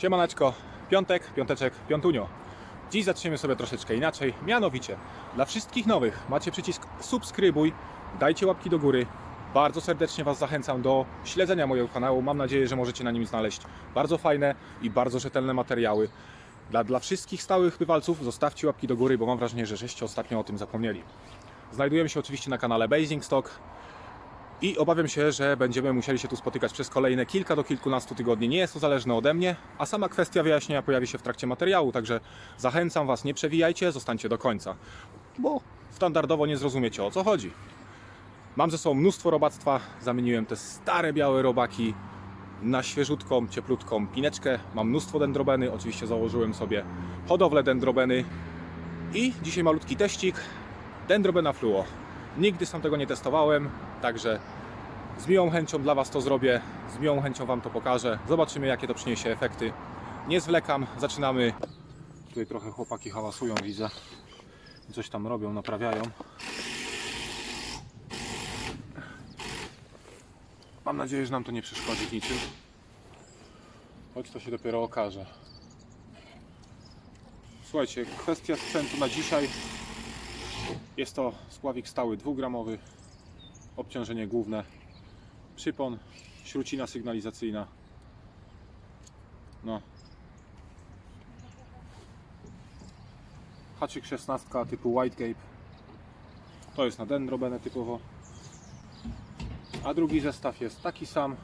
Siemaneczko, piątek, piąteczek, piątunio. Dziś zaczniemy sobie troszeczkę inaczej, mianowicie dla wszystkich nowych macie przycisk subskrybuj, dajcie łapki do góry. Bardzo serdecznie Was zachęcam do śledzenia mojego kanału. Mam nadzieję, że możecie na nim znaleźć bardzo fajne i bardzo rzetelne materiały. Dla, dla wszystkich stałych bywalców zostawcie łapki do góry, bo mam wrażenie, że żeście ostatnio o tym zapomnieli. Znajdujemy się oczywiście na kanale Basing Stock. I obawiam się, że będziemy musieli się tu spotykać przez kolejne kilka do kilkunastu tygodni. Nie jest to zależne ode mnie, a sama kwestia wyjaśnienia pojawi się w trakcie materiału, także zachęcam Was, nie przewijajcie, zostańcie do końca, bo standardowo nie zrozumiecie o co chodzi. Mam ze sobą mnóstwo robactwa, zamieniłem te stare białe robaki na świeżutką, cieplutką pineczkę. Mam mnóstwo dendrobeny, oczywiście założyłem sobie hodowlę dendrobeny i dzisiaj malutki teścik dendrobena fluo. Nigdy sam tego nie testowałem, także z miłą chęcią dla Was to zrobię, z miłą chęcią Wam to pokażę. Zobaczymy, jakie to przyniesie efekty. Nie zwlekam, zaczynamy. Tutaj trochę chłopaki hałasują, widzę. Coś tam robią, naprawiają. Mam nadzieję, że nam to nie przeszkodzi w niczym. Choć to się dopiero okaże. Słuchajcie, kwestia sprzętu na dzisiaj. Jest to spławik stały 2-gramowy, obciążenie główne, przypon, śrucina sygnalizacyjna. No. Haczyk 16 typu Whitecape. To jest na dendrobenę typowo. A drugi zestaw jest taki sam,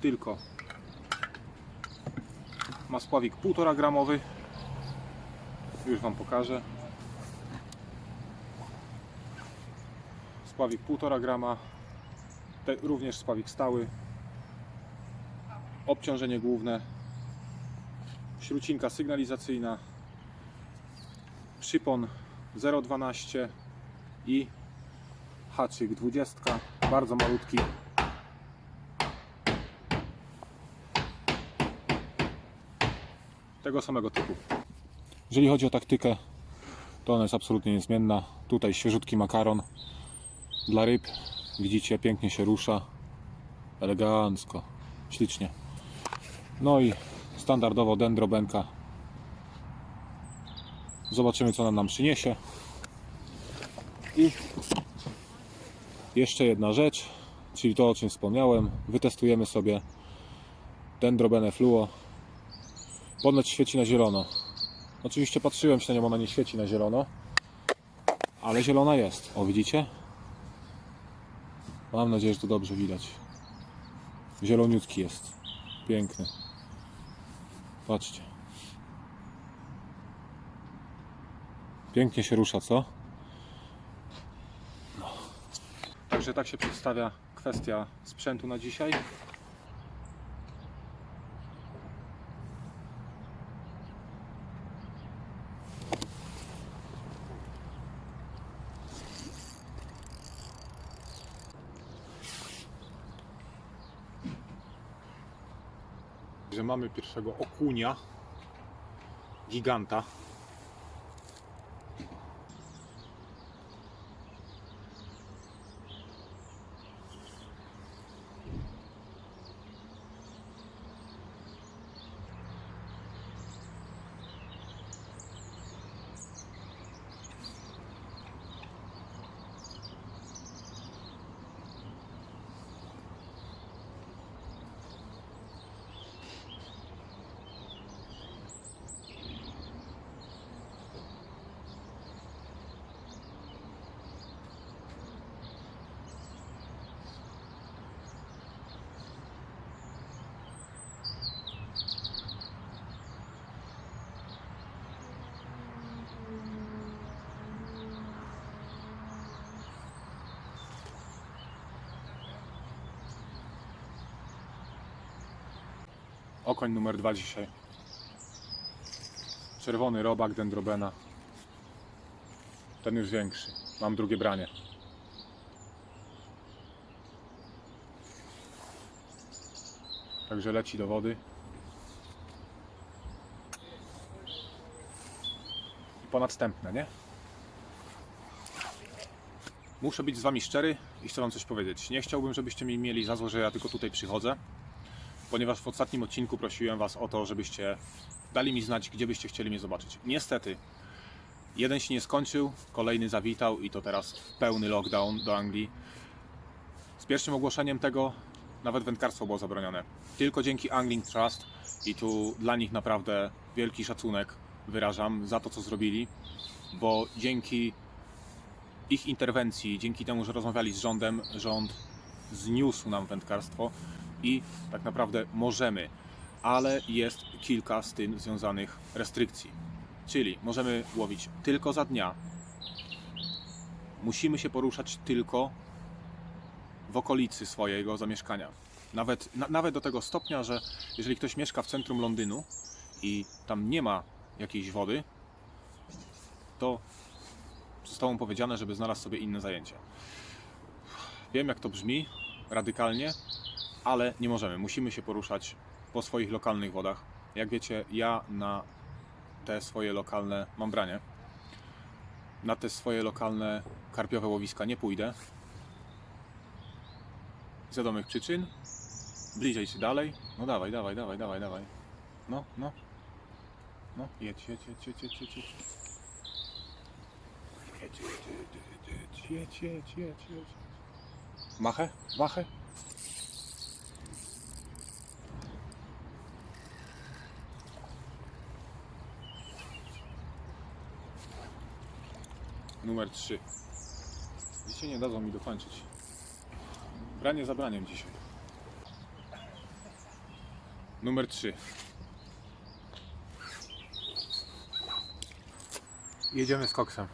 tylko ma spławik 1,5 gramowy. Już Wam pokażę. Spławik 1,5 grama. Te, również spławik stały. Obciążenie główne. Śrucinka sygnalizacyjna. Przypon 0,12 i haczyk 20. Bardzo malutki. Tego samego typu. Jeżeli chodzi o taktykę, to ona jest absolutnie niezmienna. Tutaj świeżutki makaron dla ryb. Widzicie, pięknie się rusza. Elegancko, ślicznie. No i standardowo dendrobenka. Zobaczymy, co nam nam przyniesie. I jeszcze jedna rzecz, czyli to, o czym wspomniałem. Wytestujemy sobie dendrobenę fluo. Ponoć świeci na zielono. Oczywiście patrzyłem się na nią, ona nie świeci na zielono. Ale zielona jest. O, widzicie? Mam nadzieję, że to dobrze widać. Zieloniutki jest. Piękny. Patrzcie. Pięknie się rusza, co? No. Także tak się przedstawia kwestia sprzętu na dzisiaj. Że mamy pierwszego okunia, giganta. Okoń numer dwa dzisiaj. Czerwony robak dendrobena. Ten już większy. Mam drugie branie. Także leci do wody. I ponadstępne, nie? Muszę być z Wami szczery i chcę Wam coś powiedzieć. Nie chciałbym, żebyście mi mieli za złe, że ja tylko tutaj przychodzę ponieważ w ostatnim odcinku prosiłem Was o to, żebyście dali mi znać, gdzie byście chcieli mnie zobaczyć. Niestety, jeden się nie skończył, kolejny zawitał i to teraz pełny lockdown do Anglii. Z pierwszym ogłoszeniem tego nawet wędkarstwo było zabronione. Tylko dzięki Angling Trust i tu dla nich naprawdę wielki szacunek wyrażam za to, co zrobili, bo dzięki ich interwencji, dzięki temu, że rozmawiali z rządem, rząd zniósł nam wędkarstwo i tak naprawdę możemy, ale jest kilka z tym związanych restrykcji. Czyli możemy łowić tylko za dnia, musimy się poruszać tylko w okolicy swojego zamieszkania. Nawet, na, nawet do tego stopnia, że jeżeli ktoś mieszka w centrum Londynu i tam nie ma jakiejś wody, to zostało mu powiedziane, żeby znalazł sobie inne zajęcie. Wiem, jak to brzmi radykalnie, ale nie możemy. Musimy się poruszać po swoich lokalnych wodach. Jak wiecie, ja na te swoje lokalne mam branie. Na te swoje lokalne karpiowe łowiska nie pójdę. Z wiadomych przyczyn. Bliżej czy dalej? No dawaj, dawaj, dawaj, dawaj, dawaj. No, no. No, jedź, jedź, jedź, jedź, jedź, jedź. jedź. Jedź, jedź, jedź, jedź, jedź, jedź. Machę, machę. Numer 3. Dzisiaj nie dadzą mi dokończyć. Branie za braniem dzisiaj. Numer 3. Jedziemy z koksem.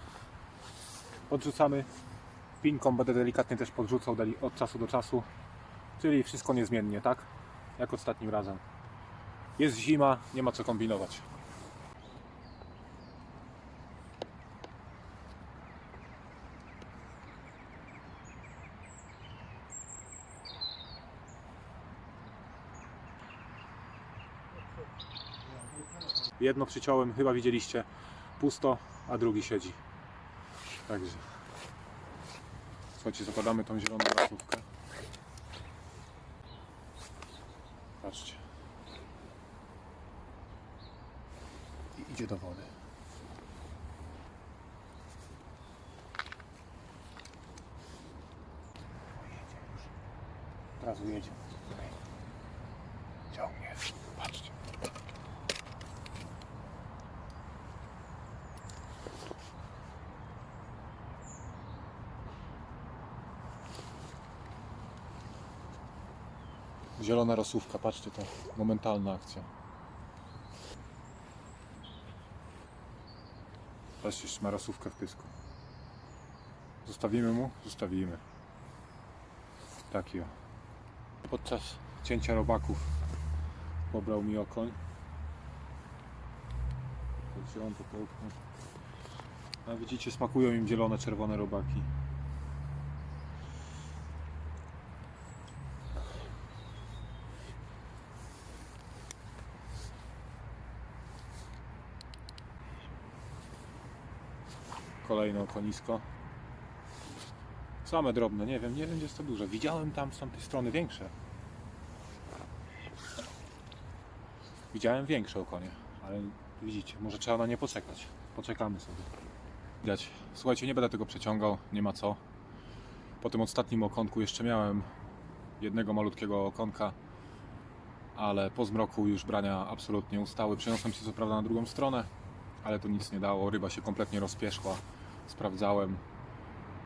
Podrzucamy. Pinką będę delikatnie też podrzucał od czasu do czasu. Czyli wszystko niezmiennie, tak? Jak ostatnim razem. Jest zima, nie ma co kombinować. Jedno przyciąłem, chyba widzieliście, pusto, a drugi siedzi. Także. Słuchajcie, zakładamy tą zieloną rasówkę. Patrzcie. I idzie do wody. Jedzie już. Od razu jedzie. Ciągnie. Patrzcie. Zielona rosówka, patrzcie to, momentalna akcja. Patrzcie, ma rosówkę w pysku. Zostawimy mu? Zostawimy. Taki o. Podczas cięcia robaków pobrał mi okoń. On to połknął. A widzicie, smakują im zielone, czerwone robaki. Kolejne okonisko. Same drobne, nie wiem, nie wiem gdzie jest to duże. Widziałem tam z tamtej strony większe. Widziałem większe okonie, ale widzicie, może trzeba na nie poczekać. Poczekamy sobie. Widać. Słuchajcie, nie będę tego przeciągał, nie ma co. Po tym ostatnim okonku jeszcze miałem jednego malutkiego okonka, ale po zmroku już brania absolutnie ustały. Przeniosłem się co prawda na drugą stronę, ale to nic nie dało. Ryba się kompletnie rozpieszła. Sprawdzałem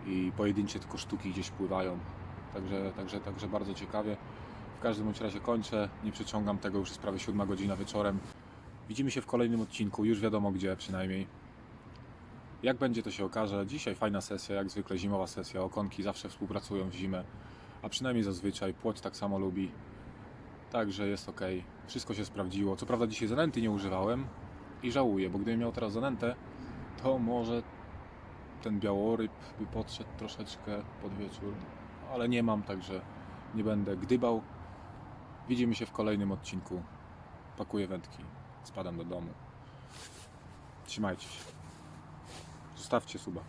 i pojedyncze tylko sztuki gdzieś pływają. Także, także, także bardzo ciekawie. W każdym bądź razie kończę. Nie przeciągam tego, już jest prawie 7 godzina wieczorem. Widzimy się w kolejnym odcinku, już wiadomo gdzie przynajmniej. Jak będzie to się okaże. Dzisiaj fajna sesja, jak zwykle zimowa sesja. Okonki zawsze współpracują w zimę, a przynajmniej zazwyczaj. Płoć tak samo lubi. Także jest ok. Wszystko się sprawdziło. Co prawda dzisiaj zanęty nie używałem i żałuję, bo gdybym miał teraz zanętę, to może ten białoryb by podszedł troszeczkę pod wieczór, ale nie mam, także nie będę gdybał. Widzimy się w kolejnym odcinku. Pakuję wędki, spadam do domu. Trzymajcie się. Zostawcie suba.